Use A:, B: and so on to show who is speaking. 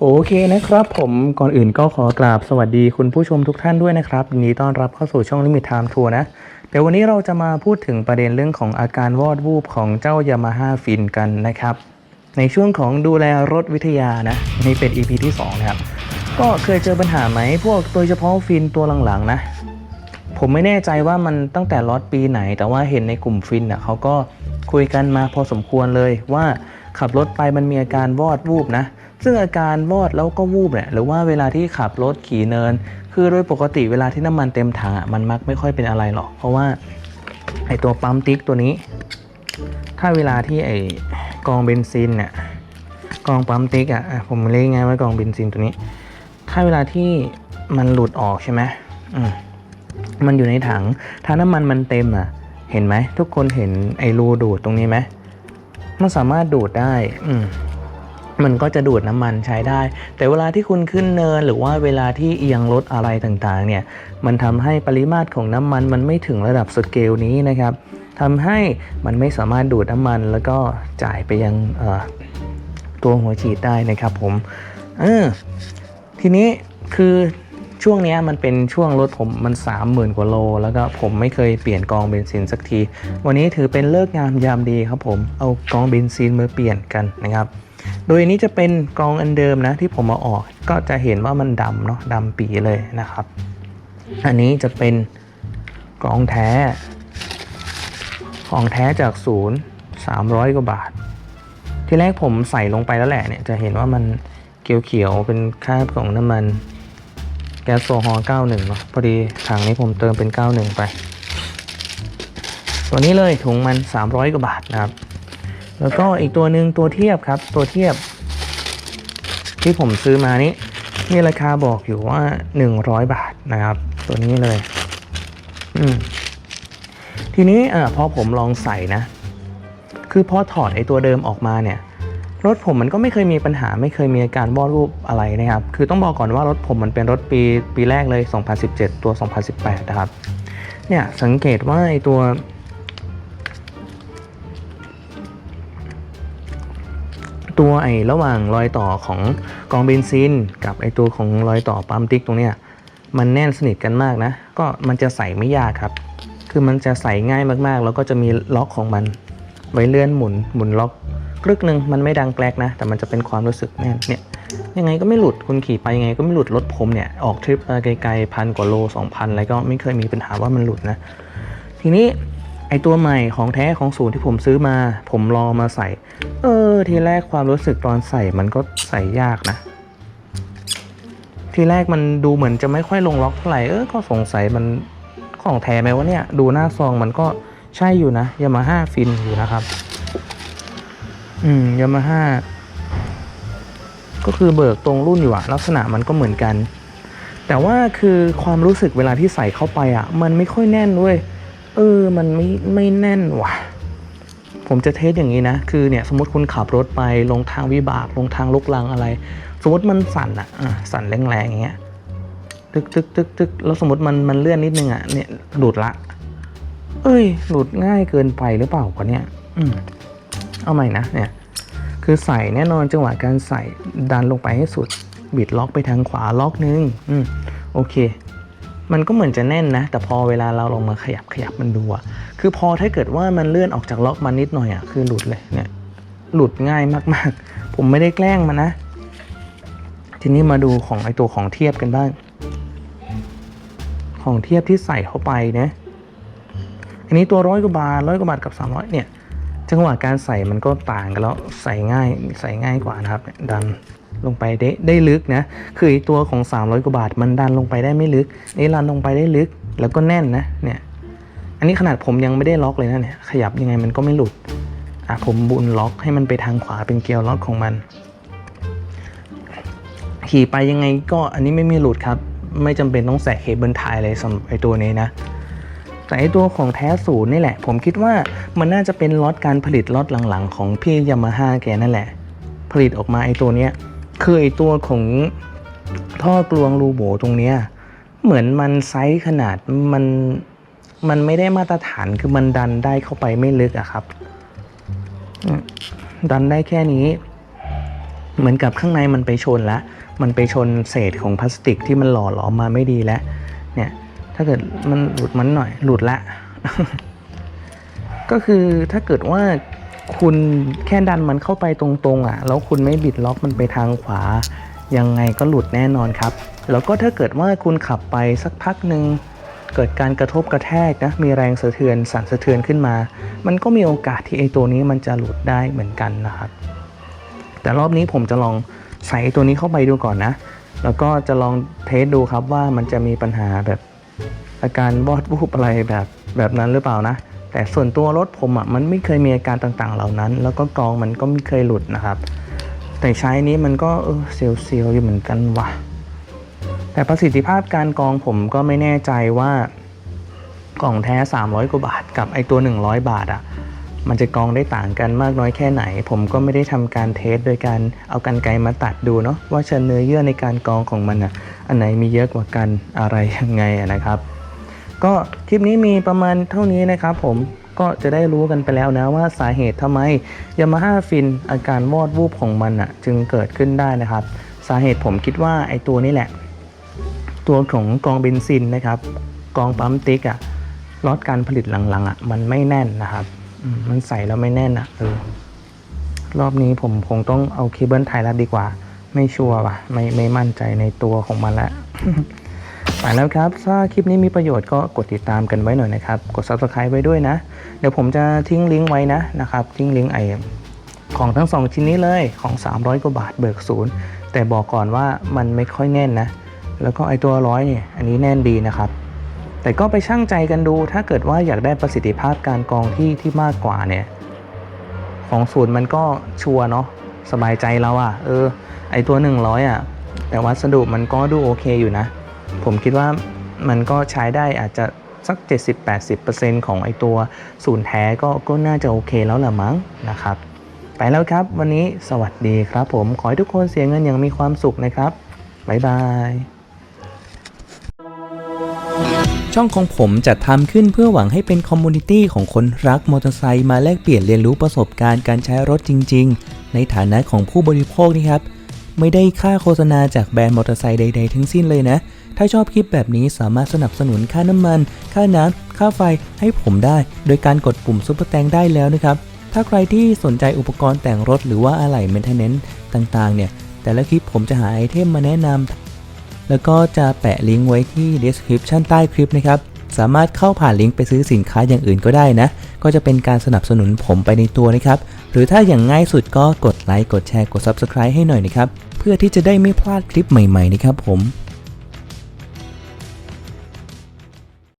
A: โอเคนะครับผมก่อนอื่นก็ขอกราบสวัสดีคุณผู้ชมทุกท่านด้วยนะครับยินดีต้อนรับเข้าสู่ช่อง Limit Time Tour นะเดี๋ยววันนี้เราจะมาพูดถึงประเด็นเรื่องของอาการวอดวูบของเจ้ายามาฮ่าฟินกันนะครับ ในช่วงของดูแลรถวิทยานะนี่เป็น EP ที่2นะครับก็เคยเจอปัญหาไหมพวกโดยเฉพาะฟินตัวหลังๆนะผมไม่แน่ใจว่ามันตั้งแต่ล็อตปีไหน แต่ว่าเห็นในกลุ่มฟินอะเขาก็คุยกันมาพอสมควรเลยว่าขับรถไปมันมีอาการวอดวูบนะ ซึ่งอาการวอดแล้วก็วูบเนี่ยหรือว่าเวลาที่ขับรถขี่เนิน คือโดยปกติเวลาที่น้ำมันเต็มถังอะมันมักไม่ค่อยเป็นอะไรหรอก เพราะว่าไอตัวปั๊มติ๊กตัวนี้ ถ้าเวลาที่ไอกองเบนซินเนี่ยกองปั๊มติ๊กอะผมเรียกไงว่ากองเบนซินตัวนี้ ถ้าเวลาที่มันหลุดออกใช่ไหมอืมมันอยู่ในถัง ถ้าน้ำมันมันเต็มอะ เห็นไหม ทุกคนเห็นไอ้รูดูดตรงนี้ไหมมันสามารถดูดได้ อืม มันก็จะดูดน้ำมันใช้ได้ แต่เวลาที่คุณขึ้นเนิน หรือว่าเวลาที่เอียงรถอะไรต่างๆเนี่ยมันทำให้ปริมาตรของน้ำมันมันไม่ถึงระดับสเกลนี้นะครับทำให้มันไม่สามารถดูดน้ำมันแล้วก็จ่ายไปยังตัวหัวฉีดได้นะครับผมเออทีนี้คือช่วงนี้มันเป็นช่วงรถผมมัน 30,000 กว่าโล แล้วก็ผมไม่เคยเปลี่ยนกองเบนซินสักที วันนี้ถือเป็นเลิกงามยามดีครับผมเอากองเบนซินมาเปลี่ยนกันนะครับ โดยอันนี้จะเป็นกรองอันเดิมนะที่ผมมาออกก็จะเห็นว่ามันดำเนาะดำปีเลยนะครับ อันนี้จะเป็นกรองแท้ของแท้จากศูนย์300กว่าบาท ที่แรกผมใส่ลงไปแล้วแหละเนี่ยจะเห็นว่ามันเขียวๆเป็นคราบของน้ำมันแก๊สโซฮอล์91เนาะพอดีถังนี้ผมเติมเป็น 91 ไป ตัวนี้เลยถุงมัน 300 กว่าบาทนะครับ แล้วก็อีกตัวหนึ่งตัวเทียบครับ ตัวเทียบ ที่ผมซื้อมานี้มีราคาบอกอยู่ว่า 100 บาทนะครับ ตัวนี้เลย อืมทีนี้อ่าพอผมลองใส่นะ คือพอถอดไอตัวเดิมออกมาเนี่ย รถผมมันก็ไม่เคยมีปัญหา ไม่เคยมีอาการวอดรูปอะไรนะครับ คือต้องบอกก่อนว่ารถผมมันเป็นรถปีปีแรกเลย 2017 ตัว 2018 นะครับ เนี่ยสังเกตว่าไอตัว ตัวไอระหว่างรอยต่อของกองเบนซิน กับไอตัวของรอยต่อปั๊มติ๊กตรงเนี้ยมันแน่นสนิทกันมากนะ ก็มันจะใส่ไม่ยากครับ คือมันจะใส่ง่ายมากๆ แล้วก็จะมีล็อกของมัน ไว้เลื่อนหมุนหมุนล็อกกรึกหนึ่งมันไม่ดังแกลกนะ แต่มันจะเป็นความรู้สึกแน่นเนี่ยยังไงก็ไม่หลุดคุณขี่ไปยังไงก็ไม่หลุดรถผมเนี่ยออกทริปไกลๆพันกว่าโลสองพันอะไรก็ไม่เคยมีปัญหาว่ามันหลุดนะ ทีนี้ ไอตัวใหม่ของแท้ของศูนย์ที่ผมซื้อมา ผมลองมาใส่ เออ ทีแรกความรู้สึกตอนใส่มันก็ใส่ยากนะ ทีแรกมันดูเหมือนจะไม่ค่อยลงล็อกเท่าไหร่ เออ ก็สงสัยมันของแท้ไหมวะเนี่ย ดูหน้าซองมันก็ใช่อยู่นะยามาฮ่าฟินอยู่นะครับ อืมยามาฮ่าก็คือเบิกตรงรุ่นอยู่อะลักษณะมันก็เหมือนกัน แต่ว่าคือความรู้สึกเวลาที่ใส่เข้าไปอะมันไม่ค่อยแน่นเว้ย เออ มันไม่ไม่แน่นว่ะ ผมจะเทสอย่างนี้นะ คือเนี่ยสมมติคุณขับรถไปลงทางวิบาก ลงทางลุกลังอะไร สมมติมันสั่นอะอะ สั่นแรงๆอย่างเงี้ย ตึกตึกตึกตึกแล้วสมมติมันมันเลื่อนนิดนึงอะเนี่ยหลุดละ เอ้ย หลุดง่ายเกินไปหรือเปล่าวะเนี่ย อืม เอาใหม่นะ เนี่ย คือใส่แน่นอนจังหวะการใส่ดันลงไปให้สุด บิดล็อกไปทางขวาล็อกนึง อืม โอเค มันก็เหมือนจะแน่นนะ แต่พอเวลาเราลงมาขยับขยับมันดูอะคือพอถ้าเกิดว่ามันเลื่อนออกจากล็อกมานิดหน่อยอะคือหลุดเลยเนี่ยหลุดง่ายมากๆ ผมไม่ได้แกล้งมันนะ ทีนี้มาดูของไอตัวของเทียบกันบ้าง ของเทียบที่ใส่เข้าไปนะอันนี้ตัวร้อยกว่าบาทร้อยกว่าบาทกับ 300 เนี่ย จังหวะการใส่มันก็ต่างกันแล้วใส่ง่ายใส่ง่ายกว่านะครับดัน ลงไปได้ได้ลึกนะ คือตัวของ 300 กว่าบาท มันดันลงไปได้ไม่ลึก นี่ดันลงไปได้ลึก แล้วก็แน่นนะ เนี่ย อันนี้ขนาดผมยังไม่ได้ล็อกเลยนะเนี่ย ขยับยังไงมันก็ไม่หลุด อะผมบุนล็อกให้มันไปทางขวาเป็นเกียร์ล็อกของมัน ขี่ไปยังไงก็อันนี้ไม่มีหลุดครับ ไม่จำเป็นต้องใส่เคเบิลไทยเลยสำหรับไอตัวนี้นะแต่ไอตัวของแท้ศูนย์นี่แหละ ผมคิดว่ามันน่าจะเป็นล็อตการผลิตล็อตหลังๆ ของพี่ยามาฮ่าแกนั่นแหละ ผลิตออกมาไอตัวเนี้ย คือไอตัวของท่อกลวงรูโบตรงเนี้ยเหมือนมันไซส์ขนาดมันมันไม่ได้มาตรฐานคือมันดันได้เข้าไปไม่ลึกอะครับ ดันได้แค่นี้ เหมือนกับข้างในมันไปชนล้วมันไปชนเศษของพลาสติกที่มันหล่อหลอมมาไม่ดีแล้วเนี่ย ถ้าเกิดมันหลุดมันหน่อยหลุดละก็คือถ้าเกิดว่า คุณแค่ดันมันเข้าไปตรงๆอะ แล้วคุณไม่บิดล็อกมันไปทางขวา ยังไงก็หลุดแน่นอนครับ แล้วก็ถ้าเกิดว่าคุณขับไปสักพักหนึ่งเกิดการกระทบกระแทกนะ มีแรงสะเทือนสั่นสะเทือนขึ้นมา มันก็มีโอกาสที่ไอ้ตัวนี้มันจะหลุดได้เหมือนกันนะครับ แต่รอบนี้ผมจะลองใส่ตัวนี้เข้าไปดูก่อนนะ แล้วก็จะลองเทสดูครับว่ามันจะมีปัญหาแบบอาการบอดวูบอะไรแบบแบบนั้นหรือเปล่านะ แต่ส่วนตัวรถผมอะมันไม่เคยมีอาการต่างๆ เหล่านั้น แล้วก็กรองมันก็ไม่เคยหลุดนะครับ แต่ใช้นี้มันก็เออเซียวๆอยู่เหมือนกันว่ะ แต่ประสิทธิภาพการกรองผมก็ไม่แน่ใจว่ากล่องแท้ 300 กว่าบาทกับไอตัว 100 บาทอะมันจะกรองได้ต่างกันมากน้อยแค่ไหน ผมก็ไม่ได้ทำการเทสโดยการเอากันไกมาตัดดูเนาะว่าเชื้อเนื้อเยื่อในการกรองของมันอะอันไหนมีเยอะกว่ากันอะไรยังไงะนะครับ ก็คลิปนี้มีประมาณเท่านี้นะครับผมก็จะได้รู้กันไปแล้วนะว่าสาเหตุทำไมยามาฮ่าฟินอาการวอดวูบของมันอะจึงเกิดขึ้นได้นะครับ สาเหตุผมคิดว่าไอตัวนี้แหละ ตัวของกองเบนซินนะครับกองปั๊มติ๊กอะล็อตการผลิตหลังๆอะมันไม่แน่นนะครับมันใส่แล้วไม่แน่นอะเออรอบนี้ผมคงต้องเอาเคเบิลไทยรัดดีกว่า ไม่ชัวร์ว่ะไม่ไม่มั่นใจในตัวของมันล้ วไปแล้วครับ ถ้าคลิปนี้มีประโยชน์ก็กดติดตามกันไว้หน่อยนะครับ กด subscribe ไว้ด้วยนะ เดี๋ยวผมจะทิ้งลิงก์ไว้นะนะครับ ทิ้งลิงก์ไอของทั้งสองชิ้นนี้เลยของ 300 กว่าบาทเบิกศูนย์แต่บอกก่อนว่ามันไม่ค่อยแน่นนะ แล้วก็ไอตัวร้อยเนี่ยอันนี้แน่นดีนะครับ แต่ก็ไปชั่งใจกันดู ถ้าเกิดว่าอยากได้ประสิทธิภาพการกองที่ที่มากกว่าเนี่ย ของศูนย์มันก็ชัวร์เนาะสบายใจเราอะ่ะ เออ ไอตัว 100อะแต่วัสดุมันก็ดูโอเคอยู่นะ ผมคิดว่ามันก็ใช้ได้อาจจะสัก 70-80%ของไอตัวศูนย์แท้ก็ก็น่าจะโอเคแล้วละมั้งนะครับ ไปแล้วครับวันนี้สวัสดีครับผมขอให้ทุกคนเสียเงินอย่างมีความสุขนะครับ บ๊ายบาย
B: ช่องของผมจัดทำขึ้นเพื่อหวังให้เป็นคอมมูนิตี้ของคนรักมอเตอร์ไซค์มาแลกเปลี่ยนเรียนรู้ประสบการณ์การใช้รถจริง ๆ ในฐานะของผู้บริโภคนี่ครับ ไม่ได้ค่าโฆษณาจากแบรนด์มอเตอร์ไซค์ใด ๆ ทั้งสิ้นเลยนะ ถ้าชอบคลิปแบบนี้สามารถสนับสนุนค่าน้ำมัน ค่าน้ำค่าไฟให้ผมได้ โดยการกดปุ่มซุปเปอร์แตงได้แล้วนะครับ ถ้าใครที่สนใจอุปกรณ์แต่งรถหรือว่าอะไหล่ maintenance ต่างๆ เนี่ย แต่ละคลิปผมจะหาไอเทมมาแนะนำแล้วก็จะแปะลิงก์ไว้ที่ description ใต้คลิปนะครับสามารถเข้าผ่านลิงก์ไปซื้อสินค้าอย่างอื่นก็ได้นะ ก็จะเป็นการสนับสนุนผมไปในตัวนะครับ หรือถ้าอย่างง่ายสุดก็กดไลค์ กดแชร์ กด subscribe ให้หน่อยนะครับ เพื่อที่จะได้ไม่พลาดคลิปใหม่ๆนะครับผม